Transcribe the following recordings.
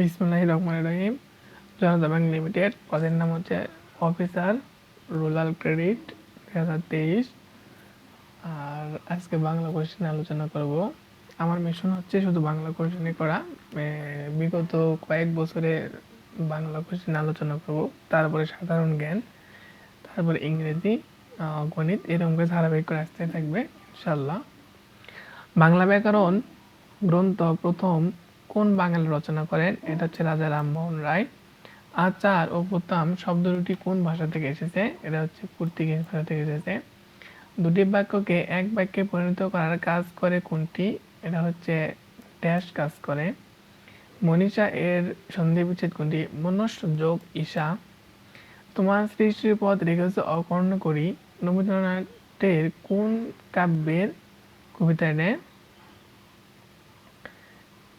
বিসমুল্লাহ রহমান রহিম। জনতা ব্যাংক লিমিটেড, পদের নাম হচ্ছে অফিসার রুরাল ক্রেডিট দুই হাজার তেইশ। আর আজকে বাংলা কোশ্চেন আলোচনা করব। আমার মিশন হচ্ছে শুধু বাংলা কোশ্চেনই করা। বিগত কয়েক বছরে বাংলা কোশ্চেন আলোচনা করব। তারপরে সাধারণ জ্ঞান, তারপরে ইংরেজি গণিত, এরকম করে ধারাবাহিক করে আসতে থাকবে ইনশাল্লাহ বাংলা ব্যাকরণ গ্রন্থ প্রথম কোন বাঙালি রচনা করেন? এটা হচ্ছে রাজা রামমোহন রায়। আচার ও প্রতাম শব্দ দুটি কোন ভাষা থেকে এসেছে? এটা হচ্ছে পর্তুগিজ ভাষা থেকে এসেছে। দুটি বাক্যকে এক বাক্যে পরিণত করার কাজ করে কোনটি? এটা হচ্ছে ড্যাশ কাজ করে। মনীষা এর সন্ধি বিচ্ছেদ কোনটি? মনস্য যোগ ঈশা। তোমার সৃষ্টির পথ রেখেছে অকর্ণ করি। রবীন্দ্রনাথের কোন কাব্যের কবিতা এটা?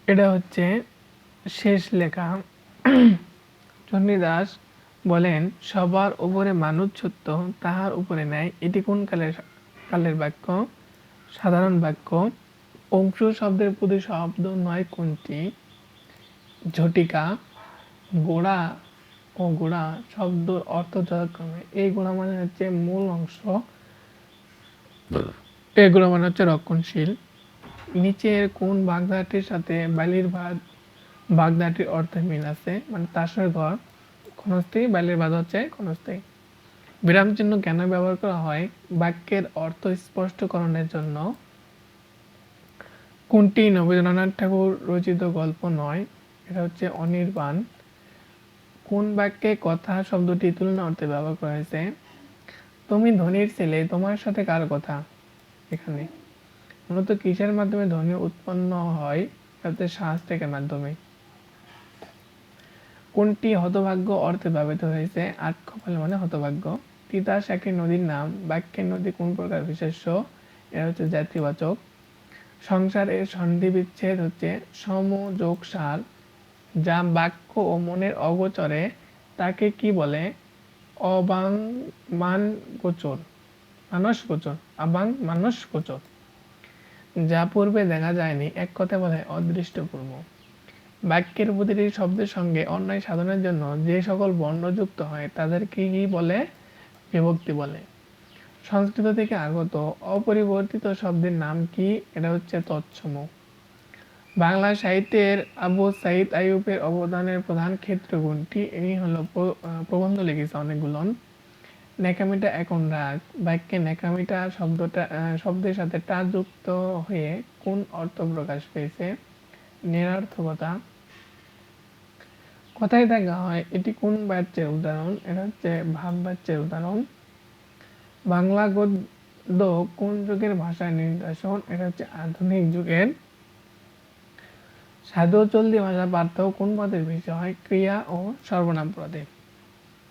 এটা হচ্ছে শেষ লেখা। চণ্ডীদাস বলেন সবার উপরে মানুষ সত্য তাহার উপরে নেয় এটি কোন কালের কালের বাক্য? সাধারণ বাক্য। অংশ শব্দের প্রতি শব্দ নয় কোনটি? ঝটিকা গোড়া ও গোড়া শব্দ অর্থ যথাক্রমে। এই গোড়া মানে হচ্ছে মূল অংশ। এই এগুলো মানে হচ্ছে রক্ষণশীল। নিচের কোন বাগদাটির সাথে বালির ভাত বাগদাটির অর্থে মিল আছে? মানে তাসের ঘর, ক্ষণস্থায়ী, বালির ভাত হচ্ছে ক্ষণস্থায়ী। বিরাম চিহ্ন কেন ব্যবহার করা হয়? বাক্যের অর্থ স্পষ্টকরণের জন্য। কোনটি নবীন্দ্রনাথ ঠাকুর রচিত গল্প নয়? এটা হচ্ছে অনির্বাণ। কোন বাক্যে কথা শব্দটি তুলনা অর্থে ব্যবহার করা হয়েছে? তুমি ধনির ছেলে, তোমার সাথে কার কথা? এখানে। মূলত কিসের মাধ্যমে ধ্বনি উৎপন্ন হয়? তাতে শাস্ত্রিকের মাধ্যমে কোনটি হতভাগ্য অর্থে ব্যবহৃত হয়েছে? আট কপাল মানে হতভাগ্য। তিতাস একটি নদীর নাম, বাক্যের নদী কোন প্রকার বিশেষ্য? এরা হচ্ছে জাতিবাচক। সংসার এর সন্ধি বিচ্ছেদ হচ্ছে সমযোগ সার যা বাক্য ও মনের অগোচরে তাকে কি বলে? অবাং মান গোচর মানস গোচর আবাং মানস গোচর যা পূর্বে দেখা যায়নি, এক কথায় বলা হয় অদৃষ্টপূর্ব। বাক্যের প্রতিটি শব্দের সঙ্গে অন্যায় সাধনের জন্য যে সকল বর্ণ যুক্ত হয় তাদেরকে কি বলে? বিভক্তি বলে। সংস্কৃত থেকে আগত অপরিবর্তিত শব্দের নাম কি? এটা হচ্ছে তৎসম। বাংলা সাহিত্যের আবু সাইদ আইয়ুবের অবদানের প্রধান ক্ষেত্র কোনটি এই হলো প্রবন্ধ লিখেছে অনেকগুলো। নেকামিটা এখন রাগ। বাক্যে নেকামিটা শব্দটা শব্দের সাথে টা যুক্ত হয়ে কোন অর্থ প্রকাশ পেয়েছে? নিরার্থকতা। কথায় দেখা হয়, এটি কোন বাচ্যের উদাহরণ? এটা হচ্ছে ভাব বাচ্যের উদাহরণ। বাংলা গদ্য কোন যুগের ভাষার নির্দেশন এটা হচ্ছে আধুনিক যুগের। সাধু চলতি ভাষা পার্থক্য কোন পদের বিষয় ক্রিয়া ও সর্বনাম পদে।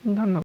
ধন্যবাদ।